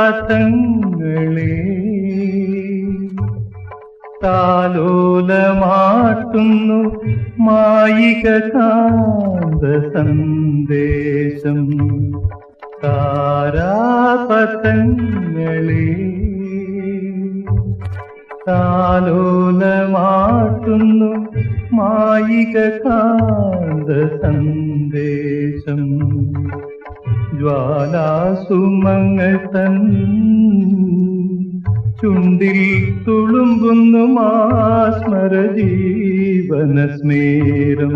താരാപഥങ്ങളെ താലോലമാട്ടുന്നു മായിക കാന്ത സന്ദേശം താരാപഥങ്ങളെ താലോലമാട്ടുന്നു മായിക കാന്ത സന്ദേശം ജ്വാലാസുമങ്ങൾ തൻ ചുണ്ടിൽ തുളുമ്പുന്നു മാസ്മരജീവനസ്മേരം.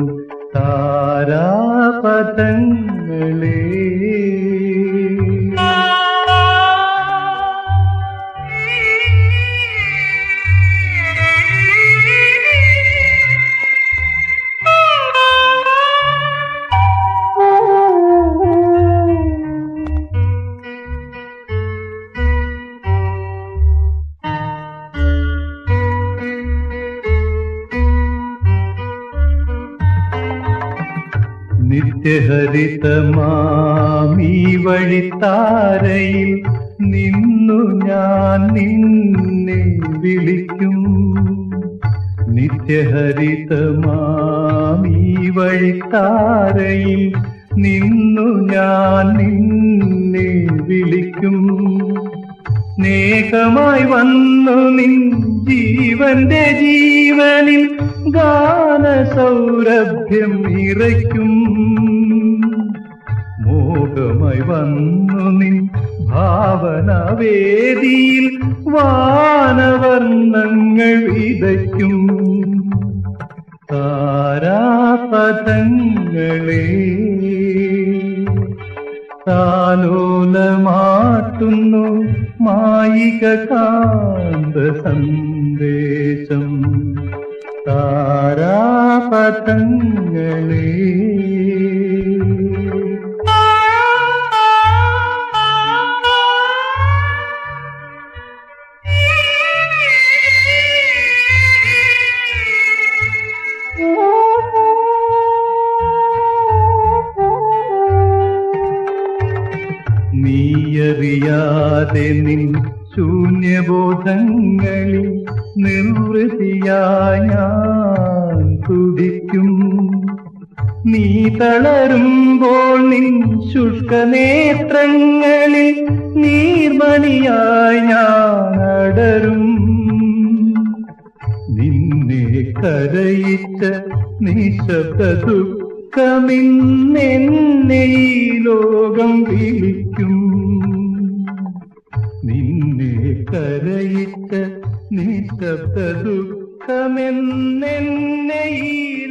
ജീവന നിത്യഹരിതമാമീ വഴിത്താരയിൽ നിന്നു ഞാൻ നിന്നെ വിളിക്കും. നിത്യഹരിതമാമീ വഴിത്താരയിൽ നിന്നു ഞാൻ നിന്നെ വിളിക്കും. സ്നേഹമായി വന്നു നിൻ ജീവന്റെ ജീവനിൽ ഗാന സൗരഭ്യം നിറയ്ക്കും. മോഹമായി വന്നു നിൻ ഭാവനവേദിയിൽ വാനവർണങ്ങൾ വിതയ്ക്കും. താരാപഥങ്ങളെ താലോലമാട്ടുന്നു മായിക കാന്ത സന്ദേശം താരാപഥങ്ങളെ നീയറിയാതെ നിൻ ശൂന്യബോധങ്ങളിൽ നിർവൃതിയായ നീ തളരുമ്പോൾ നിൻ ശുഷ്കനേത്രങ്ങളിൽ നീർമണിയായി ഞാൻ അടരും. നിന്നെ കരയിച്ച നിശബ്ദ ദുഃഖമിന്നെന്നെ ഈ ലോകം വിളിക്കും. നിന്നെ കരയിച്ച നിശബ്ദ ദുഃഖമെന്നെന്നെ ഈ